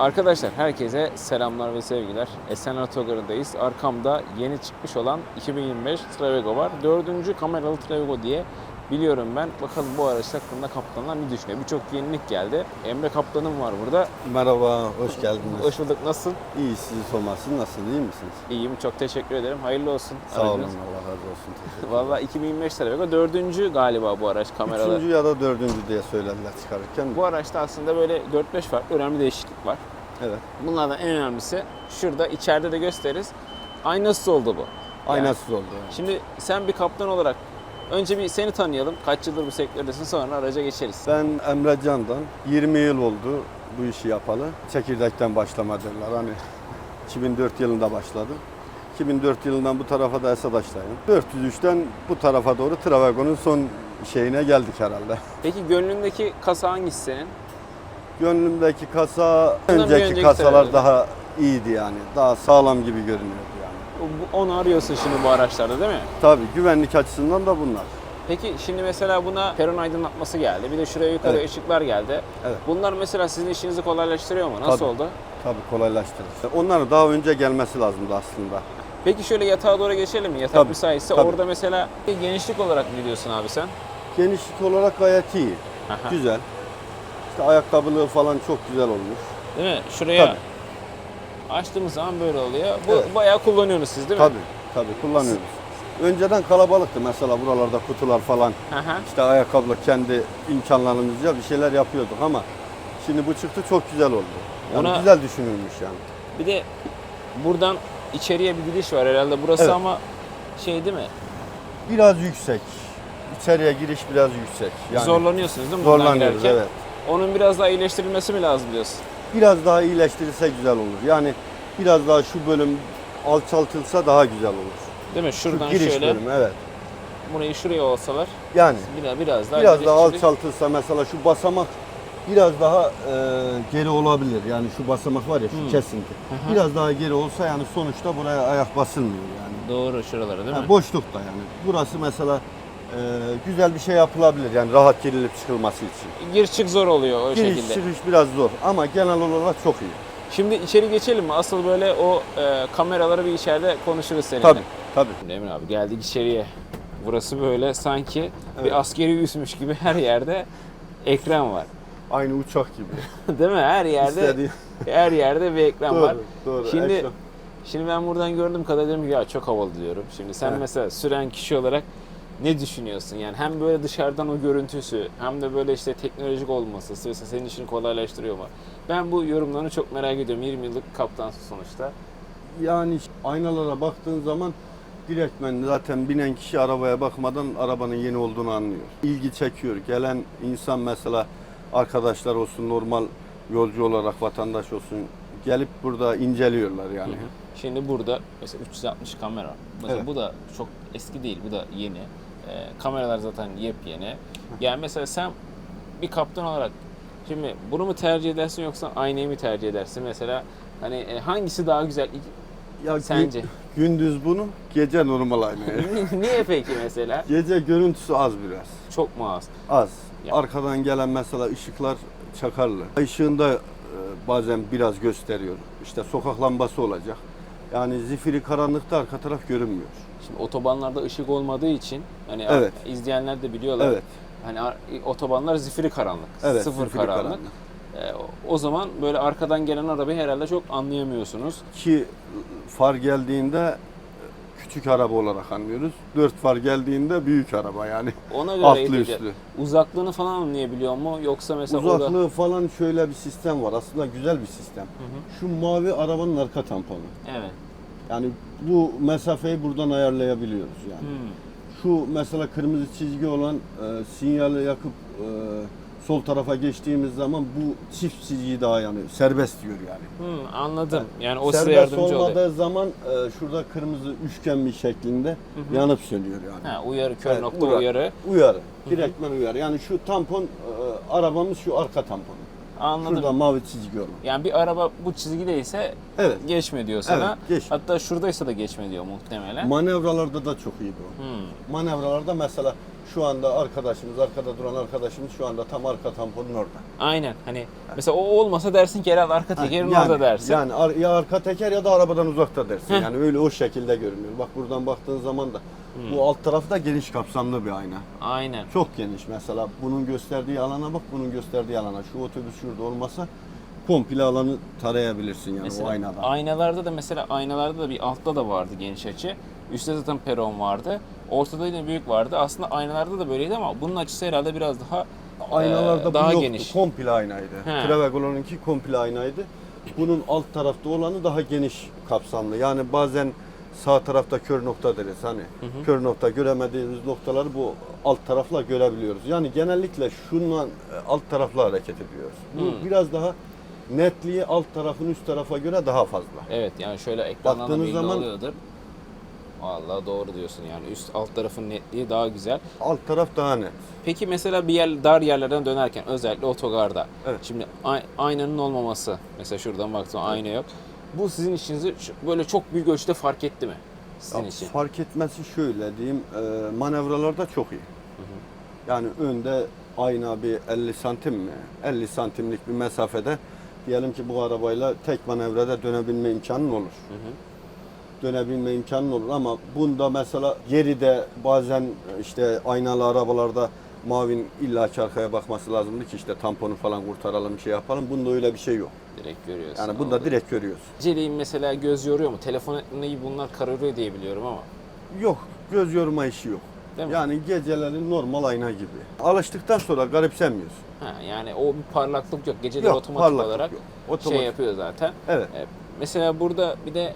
Arkadaşlar herkese selamlar ve sevgiler. Esenler Otogarı'ndayız. Arkamda yeni çıkmış olan 2025 Travego var. Dördüncü kameralı Travego diye biliyorum ben. Bakalım bu araç hakkında kaptanlar ne düşünüyor? Birçok yenilik geldi. Emre Kaptanım var burada. Merhaba, hoş geldiniz. Hoş bulduk. Nasılsın? İyi, sizi sormasın. Nasıl, iyi misiniz? İyiyim. Çok teşekkür ederim. Hayırlı olsun. Sağ olun, aracınız. Allah razı olsun. Teşekkür Valla 2025 Travego dördüncü galiba bu araç kameralı. Üçüncü ya da dördüncü diye söylediler çıkarırken. Bu araçta aslında böyle 4-5 farklı önemli değişiklik var. Evet. Bunlardan en önemlisi şurada içeride de gösteririz. Aynasız oldu bu. Aynasız oldu. yani. Şimdi sen bir kaptan olarak önce bir seni tanıyalım. Kaç yıldır bu sektördesin sonra araca geçeriz. Ben Emre Can'dan 20 yıl oldu bu işi yapalı. Çekirdekten başlama derler. Hani 2004 yılında başladım. 2004 yılından bu tarafa da Esadaş'tayım. 403'ten bu tarafa doğru Travego'nun son şeyine geldik herhalde. Peki gönlündeki kasa hangisi senin? Gönlümdeki kasa önceki önceki kasalar daha iyiydi yani. Daha sağlam gibi görünüyordu Onu arıyorsun şimdi bu araçlarda değil mi? Tabii güvenlik açısından da bunlar. Peki şimdi mesela buna peron aydınlatması geldi. Bir de şuraya yukarı Evet. ışıklar geldi. Evet. Bunlar mesela sizin işinizi kolaylaştırıyor mu? Nasıl Tabii. oldu? Tabii kolaylaştırır. Onların daha önce gelmesi lazımdı aslında. Peki şöyle yatağa doğru geçelim mi? Yatak Tabii, müsaitse tabii. orada mesela genişlik olarak ne diyorsun abi sen? Genişlik olarak gayet iyi. Aha. Güzel. İşte ayakkabılığı falan çok güzel olmuş. Değil mi? Şuraya Tabii. Açtığımız zaman böyle oluyor. Bu Evet. bayağı kullanıyorsunuz siz değil mi? Tabii, tabii kullanıyoruz. Önceden kalabalıktı mesela buralarda kutular falan. Aha. İşte ayakkabılık kendi imkanlarımızca bir şeyler yapıyorduk ama şimdi bu çıktı çok güzel oldu. Yani Ona- güzel düşünülmüş yani. Bir de buradan içeriye bir gidiş var herhalde. Burası Evet. ama şey değil mi? Biraz yüksek. İçeriye giriş biraz yüksek. Yani Zorlanıyorsunuz değil mi? buradan zorlanıyoruz girerken? evet. Onun biraz daha iyileştirilmesi mi lazım diyorsun? Biraz daha iyileştirirse güzel olur. Yani biraz daha şu bölüm alçaltılsa daha güzel olur. Değil mi? Şu Şuradan giriş şöyle bölümü evet. burayı şuraya olsalar Yani bir daha biraz daha biraz daha alçaltılsa mesela şu basamak biraz daha e, geri olabilir. Yani şu basamak var ya şu Hmm. kesinti. Aha. Biraz daha geri olsa yani sonuçta buraya ayak basılmıyor yani. Doğru şuralara değil Ha, mi? boşlukta yani. Burası mesela güzel bir şey yapılabilir yani rahat girilip çıkılması için. Gir çık zor oluyor o Giriş şekilde. çıkış biraz zor ama genel olarak çok iyi. Şimdi içeri geçelim mi? Asıl böyle o e, kameraları bir içeride konuşuruz seninle. Tabii tabii. Şimdi Emre abi geldik içeriye. Burası böyle sanki Evet. bir askeri üsmüş gibi her yerde ekran var. Aynı uçak gibi. Değil mi? Her yerde İstediği- her yerde bir ekran var. Doğru, doğru. Şimdi Ekran. şimdi ben buradan gördüğüm kadarıyla dedim ki ya çok havalı diyorum. Şimdi sen Evet. mesela süren kişi olarak ne düşünüyorsun? Yani hem böyle dışarıdan o görüntüsü hem de böyle işte teknolojik olması mesela senin işini kolaylaştırıyor mu? Ben bu yorumlarını çok merak ediyorum. 20 yıllık kaptansın sonuçta. Yani aynalara baktığın zaman direktmen zaten binen kişi arabaya bakmadan arabanın yeni olduğunu anlıyor. İlgi çekiyor. Gelen insan mesela arkadaşlar olsun normal yolcu olarak vatandaş olsun gelip burada inceliyorlar yani. Şimdi burada mesela 360 kamera. Mesela Evet. bu da çok eski değil, bu da yeni. Ee, kameralar zaten yepyeni. Yani mesela sen bir kaptan olarak şimdi bunu mu tercih edersin yoksa aynayı mı tercih edersin? Mesela hani e, hangisi daha güzel? Ya Sence? gündüz bunu, gece normal aynı. Niye peki mesela? gece görüntüsü az biraz. Çok mu az? Az. Ya. Arkadan gelen mesela ışıklar çakarlı. Işığında e, bazen biraz gösteriyor. İşte sokak lambası olacak. Yani zifiri karanlıkta arka taraf görünmüyor. Şimdi otobanlarda ışık olmadığı için hani Evet. izleyenler de biliyorlar. Evet. Hani ar- otobanlar zifiri karanlık. Evet. sıfır zifiri karanlık. Ee, o- o zaman böyle arkadan gelen arabayı herhalde çok anlayamıyorsunuz. Ki far geldiğinde e, küçük araba olarak anlıyoruz. Dört far geldiğinde büyük araba yani. Ona göre Altlı üstlü. Uzaklığını falan anlayabiliyor mu? Yoksa mesela. Uzaklığı falan şöyle bir sistem var. Aslında güzel bir sistem. Şu mavi arabanın arka tamponu. Evet. Yani bu mesafeyi buradan ayarlayabiliyoruz yani. Hmm. Şu mesela kırmızı çizgi olan e, sinyali yakıp e, sol tarafa geçtiğimiz zaman bu çift çizgiyi daha yanıyor. Serbest diyor yani. Hmm, anladım. Yani o size Serbest yardımcı olmadığı oluyor. zaman e, şurada kırmızı üçgen bir şeklinde yanıp sönüyor yani. Ha, uyarı, kör Evet, nokta uyarı. uyarı. Uyarı. Direktmen uyarı. Yani şu tampon e, arabamız şu arka tamponu. Anladım. Şurada mavi çizgi olan. Yani bir araba bu çizgideyse Evet. geçme diyor sana. Evet, geç. Hatta şuradaysa da geçme diyor muhtemelen. Manevralarda da çok iyi bu. Hmm. Manevralarda mesela Şu anda arkadaşımız, arkada duran arkadaşımız şu anda tam arka tamponun orada. Aynen hani mesela o olmasa dersin ki herhalde arka tekerin orada dersin. Yani ar- ya arka teker ya da arabadan uzakta dersin. Heh. Yani öyle o şekilde görünüyor. Bak buradan baktığın zaman da Hmm. bu alt tarafta geniş kapsamlı bir ayna. Aynen. Çok geniş mesela bunun gösterdiği alana bak bunun gösterdiği alana. Şu otobüs şurada olmasa komple alanı tarayabilirsin yani Mesela o aynadan. aynalarda da mesela aynalarda da bir altta da vardı geniş açı. Üstte zaten peron vardı. Ortada yine büyük vardı. Aslında aynalarda da böyleydi ama bunun açısı herhalde biraz daha Aynalarda e, bu daha yoktu. geniş. Komple aynaydı. He. Trevegolo'nunki komple aynaydı. Bunun alt tarafta olanı daha geniş kapsamlı. Yani bazen sağ tarafta kör nokta deriz hani. Kör nokta göremediğimiz noktaları bu alt tarafla görebiliyoruz. Yani genellikle şunla e, alt tarafla hareket ediyoruz. Bu Hı. biraz daha netliği alt tarafın üst tarafa göre daha fazla. Evet yani şöyle ekrandan da Baktığınız belli zaman- oluyordur. Vallahi doğru diyorsun yani üst alt tarafın netliği daha güzel. Alt taraf daha net. Peki mesela bir yer dar yerlerden dönerken özellikle otogarda. Evet. Şimdi ay- aynanın olmaması. Mesela şuradan baktım ayna yok. Bu sizin işinizi böyle çok büyük ölçüde fark etti mi? Sizin Ya için. Fark etmesi şöyle diyeyim, e, manevralarda çok iyi. Yani önde ayna bir 50 santim mi? 50 santimlik bir mesafede diyelim ki bu arabayla tek manevrada dönebilme imkanın olur. Dönebilme imkanın olur ama bunda mesela geride bazen işte aynalı arabalarda mavin illaki arkaya bakması lazımdı ki işte tamponu falan kurtaralım şey yapalım. Bunda öyle bir şey yok. Direkt görüyorsun. Yani bunda oldu. direkt görüyoruz. Geceleyin mesela göz yoruyor mu? Telefon ekranı bunlar kararıyor diye biliyorum ama. Yok, göz yorma işi yok. Değil mi? Yani geceleri normal ayna gibi. Alıştıktan sonra garipsemiyoruz. Ha, yani o bir parlaklık yok. Geceleri Yok, otomatik olarak yok. şey Otomatik. yapıyor zaten. Evet. E, mesela burada bir de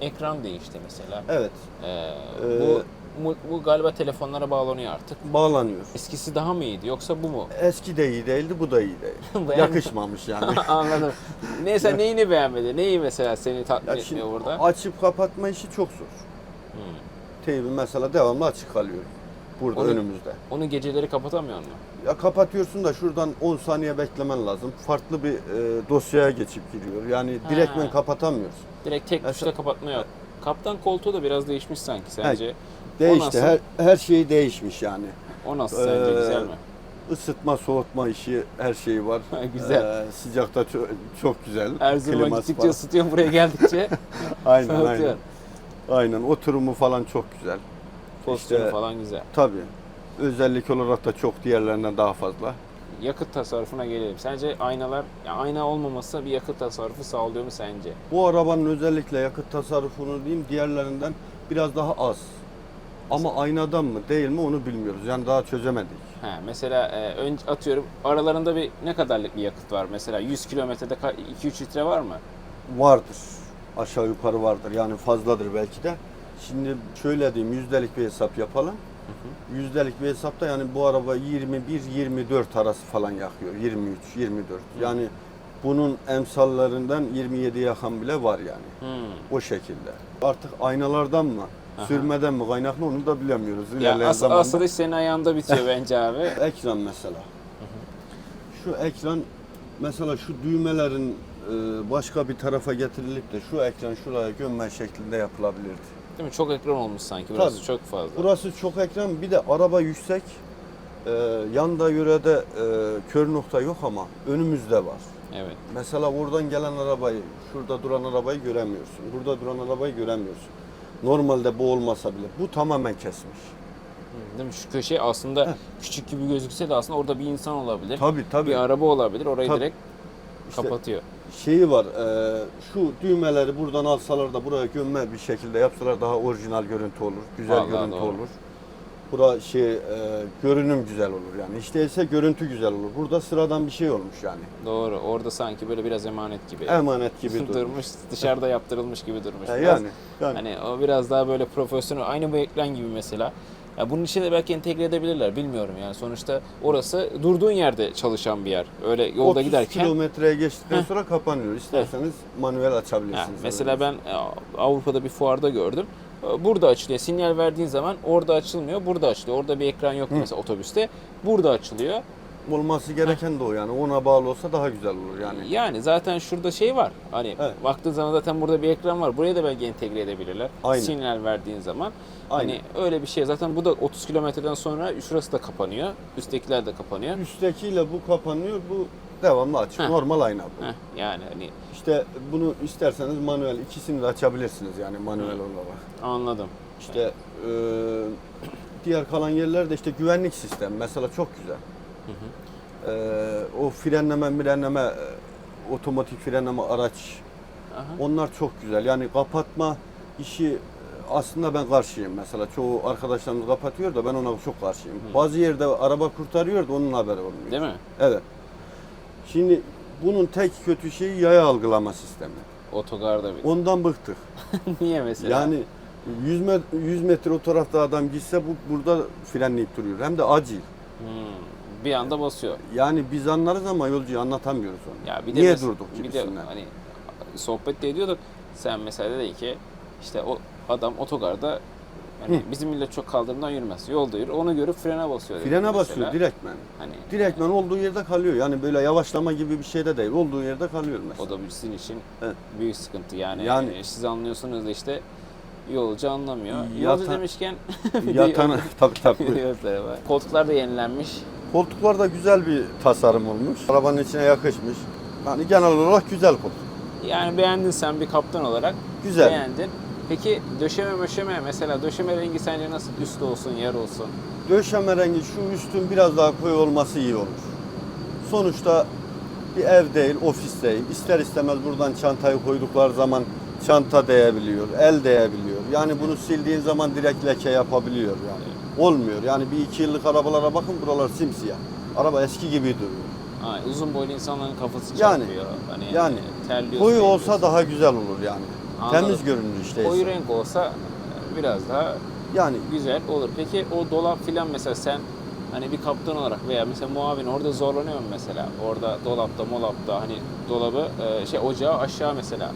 ekran değişti mesela. Evet. E, Ee, bu, bu, bu galiba telefonlara bağlanıyor artık. Bağlanıyor. Eskisi daha mı iyiydi yoksa bu mu? Eski de iyi değildi, bu da iyi değil. Yakışmamış yani. Anladım. Neyse neyini beğenmedi? Neyi mesela seni tatmin Ya şimdi etmiyor burada? açıp kapatma işi çok zor. Hmm. Teybi mesela devamlı açık kalıyor. Burada Onu- önümüzde. Onu geceleri kapatamıyor mu? Ya kapatıyorsun da şuradan 10 saniye beklemen lazım. Farklı bir e, dosyaya geçip giriyor. Yani Ha. direktmen kapatamıyoruz. Direkt tek tuşla kapatma yok. Kaptan koltuğu da biraz değişmiş sanki sence. O Değişti. nasıl? Her, her şey değişmiş yani. O nasıl sence? Ee, Güzel mi? Isıtma, soğutma işi her şeyi var. Güzel. Ee, sıcakta çok, çok güzel. Erzurum'a gittikçe falan. ısıtıyor, buraya geldikçe Aynen soğutuyor. aynen. Aynen. Oturumu falan çok güzel. Pozisyonu İşte- falan güzel. Tabii. Özellik olarak da çok diğerlerinden daha fazla. Yakıt tasarrufuna gelelim. Sence aynalar, ya ayna olmaması bir yakıt tasarrufu sağlıyor mu sence? Bu arabanın özellikle yakıt tasarrufunu diyeyim diğerlerinden biraz daha az. Ama aynadan mı değil mi onu bilmiyoruz. Yani daha çözemedik. Ha, mesela e, önce atıyorum aralarında bir ne kadarlık bir yakıt var? Mesela 100 kilometrede 2-3 litre var mı? Vardır. Aşağı yukarı vardır. Yani fazladır belki de. Şimdi şöyle diyeyim yüzdelik bir hesap yapalım. Yüzdelik bir hesapta yani bu araba 21-24 arası falan yakıyor. 23-24. Yani bunun emsallerinden 27 yakan bile var yani. Hmm. O şekilde. Artık aynalardan mı, Aha. sürmeden mi kaynaklı onu da bilemiyoruz. Ya İlerleyen as- zamanda. asıl iş senin ayağında bitiyor bence abi. Ekran mesela. Şu ekran mesela şu düğmelerin e, başka bir tarafa getirilip de şu ekran şuraya gömme şeklinde yapılabilirdi. Değil mi? Çok ekran olmuş sanki. Burası Tabii. çok fazla. Burası çok ekran bir de araba yüksek. E, yanda yörede e, kör nokta yok ama önümüzde var. Evet. Mesela oradan gelen arabayı, şurada duran arabayı göremiyorsun. Burada duran arabayı göremiyorsun. Normalde bu olmasa bile bu tamamen kesmiş. Değil mi? Şu köşe aslında küçük gibi gözükse de aslında orada bir insan olabilir. Tabii tabii. Bir araba olabilir. Orayı Tabii. direkt İşte kapatıyor. Şeyi var. e, şu düğmeleri buradan alsalar da buraya gömme bir şekilde yapsalar daha orijinal görüntü olur. Güzel Vallahi görüntü doğru. olur. Bura şey e, görünüm güzel olur yani. İşte ise görüntü güzel olur. Burada sıradan bir şey olmuş yani. Doğru. Orada sanki böyle biraz emanet gibi. Emanet gibi durmuş. durmuş. Dışarıda yaptırılmış gibi durmuş. E, biraz. yani yani Hani o biraz daha böyle profesyonel. Aynı bu ekran gibi mesela. Ya bunun içine belki entegre edebilirler. Bilmiyorum yani. Sonuçta orası durduğun yerde çalışan bir yer. Öyle yolda 30 giderken. kilometreye geçtikten Heh. sonra kapanıyor. İsterseniz manuel Ha, açabilirsiniz. mesela ben e, Avrupa'da bir fuarda gördüm. E, Burada açılıyor. Sinyal verdiğin zaman orada açılmıyor, burada açılıyor. Orada bir ekran yok mesela otobüste. Burada açılıyor. Olması gereken de o yani. Ona bağlı olsa daha güzel olur yani. Yani zaten şurada şey var. Hani Evet. baktığın zaman zaten burada bir ekran var. Buraya da belki entegre edebilirler. Aynen. Sinyal verdiğin zaman. Aynen. Hani öyle bir şey. Zaten bu da 30 kilometreden sonra şurası da kapanıyor. Üsttekiler de kapanıyor. Üsttekiyle bu kapanıyor, bu devamlı açık. Heh. Normal ayna bu. Heh, yani hani İşte bunu isterseniz manuel ikisini de açabilirsiniz yani manuel olarak. anladım. İşte e, diğer kalan yerlerde işte güvenlik sistemi mesela çok güzel. E, o frenleme, mirenleme, e, otomatik frenleme araç Aha. onlar çok güzel. Yani kapatma işi e, aslında ben karşıyım mesela. Çoğu arkadaşlarımız kapatıyor da ben ona çok karşıyım. Bazı yerde araba kurtarıyor da onun haberi olmuyor. Değil mi? Evet. Şimdi bunun tek kötü şeyi yaya algılama sistemi. Otogarda bir. Ondan bıktık. Niye mesela? Yani 100 metre, 100 metre o tarafta adam gitse bu burada frenleyip duruyor. Hem de acil. Hmm, bir anda basıyor. Yani biz anlarız ama yolcuyu anlatamıyoruz onu. Ya bir de Niye mes- durduk Bir de gibisinden. hani sohbet de ediyorduk. Sen mesela dedin ki işte o adam otogarda hani bizim millet çok kaldırımdan yürümez. Yolda yürür. Onu görüp frene basıyor. dedin Frene mesela. basıyor direktmen. Hani Direktmen olduğu yerde kalıyor. Yani böyle yavaşlama gibi bir şey de değil. Olduğu yerde kalıyor mesela. o da sizin için Evet. büyük sıkıntı. Yani, Yani- e, siz anlıyorsunuz da işte yolcu anlamıyor. Yolcu demişken bir Yatan tabii tabii. Koltuklar da yenilenmiş. Koltuklar da güzel bir tasarım olmuş. Arabanın içine yakışmış. Yani genel olarak güzel koltuk. Yani beğendin sen bir kaptan olarak. Güzel. Beğendin. Peki döşeme möşeme mesela döşeme rengi sence nasıl? Üst olsun, yer olsun. Döşeme rengi şu üstün biraz daha koyu olması iyi olur. Sonuçta bir ev değil, ofis değil. İster istemez buradan çantayı koydukları zaman çanta değebiliyor, el değebiliyor. Yani bunu sildiğin zaman direkt leke yapabiliyor yani. Olmuyor. Yani bir iki yıllık arabalara bakın buralar simsiyah. Araba eski gibi duruyor. Ha, uzun boylu insanların kafası Yani, çarpıyor. Hani yani terliyorsun, Koyu olsa daha güzel olur yani. Anladım. Temiz görünür işte. Koyu renk olsa e, biraz daha Yani güzel olur. Peki o dolap filan mesela sen hani bir kaptan olarak veya mesela muavin orada zorlanıyor mu mesela? Orada dolapta molapta hani dolabı e, şey ocağı aşağı mesela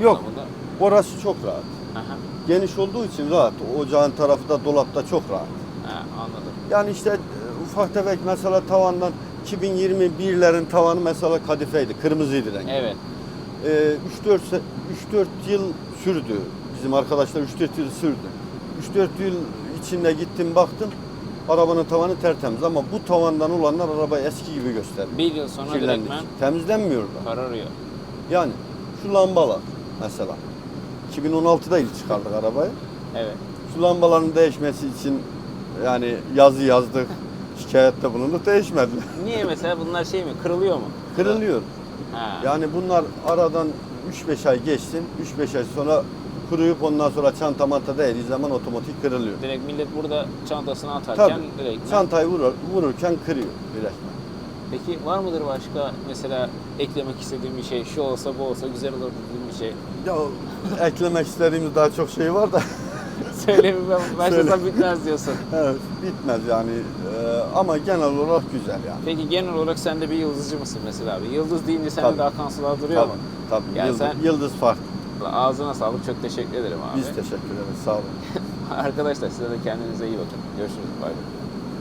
Yok. anlamında. orası çok rahat. Aha, Geniş olduğu için rahat. Ocağın tarafı da dolapta çok rahat. ha, anladım. Yani işte e, ufak tefek mesela tavandan 2021'lerin tavanı mesela kadifeydi, kırmızıydı rengi. Evet. Ee, 3-4 se- 3-4 yıl sürdü. Bizim arkadaşlar 3-4 yıl sürdü. 3-4 yıl içinde gittim baktım. Arabanın tavanı tertemiz ama bu tavandan olanlar arabayı eski gibi gösteriyor. Bir yıl sonra Kirlendik. direktmen Temizlenmiyor da. kararıyor. Yani şu lambalar mesela. 2016'da ilk çıkardık arabayı. Evet. Şu lambaların değişmesi için yani yazı yazdık. Şikayette bulunduk değişmedi. Niye mesela bunlar şey mi kırılıyor mu? Kırılıyor. Ha. Yani bunlar aradan 3-5 ay geçsin. 3-5 ay sonra kuruyup ondan sonra çanta manta değdiği zaman otomatik kırılıyor. Direkt millet burada çantasını atarken Tabii. direkt Çantayı vurur, vururken kırıyor direktmen. Peki var mıdır başka mesela eklemek istediğim bir şey? Şu olsa bu olsa güzel olur dediğim bir şey. Ya eklemek istediğimiz daha çok şey var da Söyle bir ben başlasam bitmez diyorsun. evet, bitmez yani. Ee, ama genel olarak güzel yani. Peki genel olarak sen de bir yıldızcı mısın mesela abi? Yıldız deyince Tabii. de akan sular duruyor mu? Tabii, tabii. Yani yıldız, sen- yıldız farklı. Ağzına sağlık çok teşekkür ederim abi. Biz teşekkür ederiz. Sağ olun. Arkadaşlar size de kendinize iyi bakın. Görüşürüz. Bay bay.